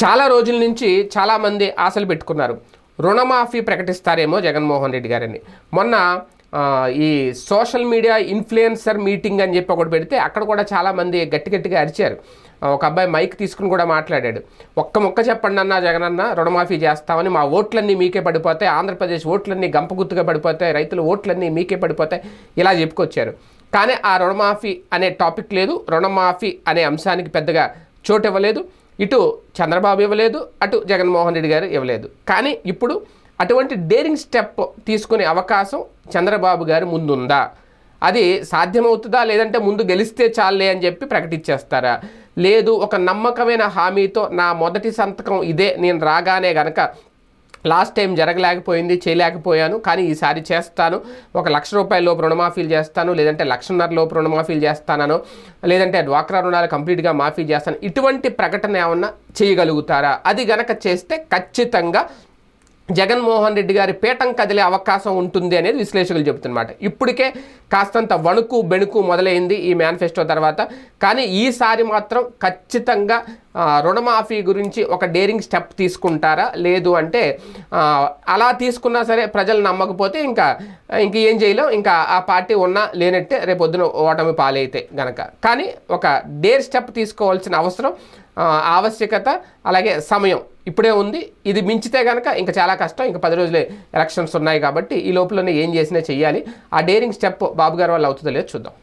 చాలా రోజుల నుంచి చాలామంది ఆశలు పెట్టుకున్నారు. రుణమాఫీ ప్రకటిస్తారేమో జగన్మోహన్ రెడ్డి గారని. మొన్న ఈ సోషల్ మీడియా ఇన్ఫ్లుయెన్సర్ మీటింగ్ అని చెప్పి ఒకటి పెడితే అక్కడ కూడా చాలామంది గట్టి గట్టిగా అరిచారు. ఒక అబ్బాయి మైక్ తీసుకుని కూడా మాట్లాడాడు. ఒక్క మొక్క చెప్పండి అన్న జగనన్న రుణమాఫీ చేస్తామని మా ఓట్లన్నీ మీకే పడిపోతాయి ఆంధ్రప్రదేశ్ ఓట్లన్నీ గంపగుత్తుగా పడిపోతాయి రైతుల ఓట్లన్నీ మీకే పడిపోతాయి ఇలా చెప్పుకొచ్చారు. కానీ ఆ రుణమాఫీ అనే టాపిక్ లేదు రుణమాఫీ అనే అంశానికి పెద్దగా చోటు ఇవ్వలేదు. ఇటు చంద్రబాబు ఇవ్వలేదు అటు జగన్మోహన్ రెడ్డి గారు ఇవ్వలేదు. కానీ ఇప్పుడు అటువంటి డేరింగ్ స్టెప్ తీసుకునే అవకాశం చంద్రబాబు గారి ముందుందా? అది సాధ్యమవుతుందా? లేదంటే ముందు గెలిస్తే చాలే అని చెప్పి ప్రకటించేస్తారా? లేదు ఒక నమ్మకమైన హామీతో నా మొదటి సంతకం ఇదే నేను రాగానే గనక లాస్ట్ టైం జరగలేకపోయింది చేయలేకపోయాను కానీ ఈసారి చేస్తాను. ఒక లక్ష రూపాయల లోపు రుణమాఫీలు చేస్తాను లేదంటే లక్షన్నర లోపు రుణమాఫీలు చేస్తానను లేదంటే డ్వాక్రా రుణాలు కంప్లీట్గా మాఫీ చేస్తాను. ఇటువంటి ప్రకటన ఏమన్నా చేయగలుగుతారా? అది గనక చేస్తే ఖచ్చితంగా జగన్మోహన్ రెడ్డి గారి పీఠం కదిలే అవకాశం ఉంటుంది అనేది విశ్లేషకులు చెబుతున్నమాట. ఇప్పటికే కాస్తంత వణుకు బెణుకు మొదలైంది ఈ మేనిఫెస్టో తర్వాత. కానీ ఈసారి మాత్రం ఖచ్చితంగా రుణమాఫీ గురించి ఒక డేరింగ్ స్టెప్ తీసుకుంటారా? లేదు అంటే అలా తీసుకున్నా సరే ప్రజలు నమ్మకపోతే ఇంకా ఇంక ఏం చేయలేం. ఇంకా ఆ పార్టీ ఉన్నా లేనట్టే రేపొద్దున ఓటమి పాలైతే గనక. కానీ ఒక డేర్ స్టెప్ తీసుకోవాల్సిన అవసరం ఆవశ్యకత అలాగే సమయం. ఇప్పుడే ఉంది. ఇది మించితే కనుక ఇంకా చాలా కష్టం. ఇంకా పది రోజులే ఎలక్షన్స్ ఉన్నాయి కాబట్టి ఈ లోపలనే ఏం చేసినా చేయాలి ఆ డేరింగ్ స్టెప్ బాబు గారి వల్ల అవుతుందో లేదో చూద్దాం.